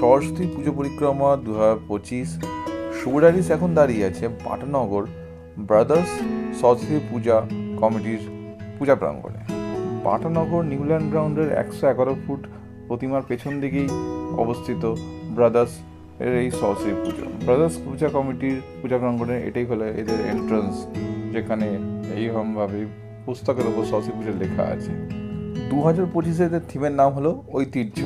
সরস্বতী পুজো পরিক্রমা দু হাজার পঁচিশ সুরারিস এখন দাঁড়িয়ে আছে পাটনগর ব্রাদার্স সরস্বতী পূজা কমিটির পূজা প্রাঙ্গণে। পাটনগর নিউল্যান্ড গ্রাউন্ডের একশো এগারো ফুট প্রতিমার পেছন দিকেই অবস্থিত ব্রাদার্স এর এই সরস্বতী পুজো। ব্রাদার্স পূজা কমিটির পূজা প্রাঙ্গণে এটাই হলো এদের এন্ট্রান্স যেখানে এইরকমভাবে পুস্তকের ওপর সরস্বতী পুজো লেখা আছে। দু হাজার পঁচিশে এদের থিমের নাম হলো ঐতিহ্য।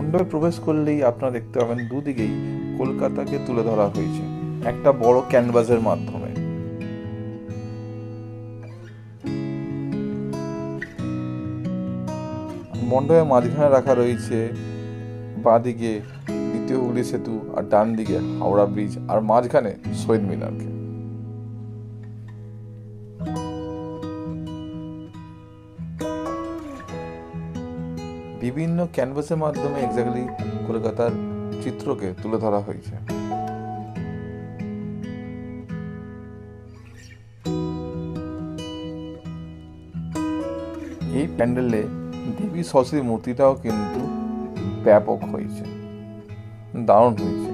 মণ্ডপে প্রবেশ করলেই আপনারা দেখতে পাবেন দুদিকেই কলকাতাকে তুলে ধরা হয়েছে, একটা বড় ক্যানভাসের মাধ্যমে। মণ্ডপের মাঝখানে রাখা রয়েছে বাঁদিকে দ্বিতীয় হুগলি সেতু আর ডান দিকে হাওড়া ব্রিজ আর মাঝখানে শহীদ মিনারকে। বিভিন্ন ক্যানভাসের মাধ্যমে এক্স্যাক্টলি কলকাতার চিত্রকে তুলে ধরা হয়েছে। এই প্যান্ডেলে দেবী সরস্বতী মূর্তিটাও কিন্তু ব্যাপক হয়েছে, দারুণ হয়েছে।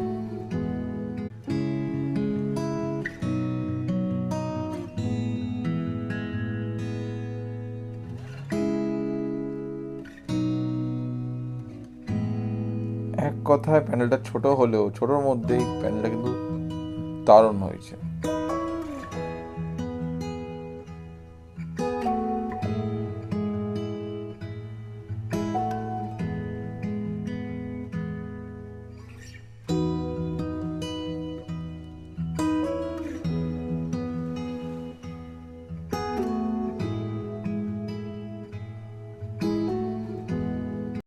এক কথায় প্যান্ডেলটা ছোট হলেও ছোটোর মধ্যেই প্যান্ডেলটা কিন্তু দারুণ হয়েছে।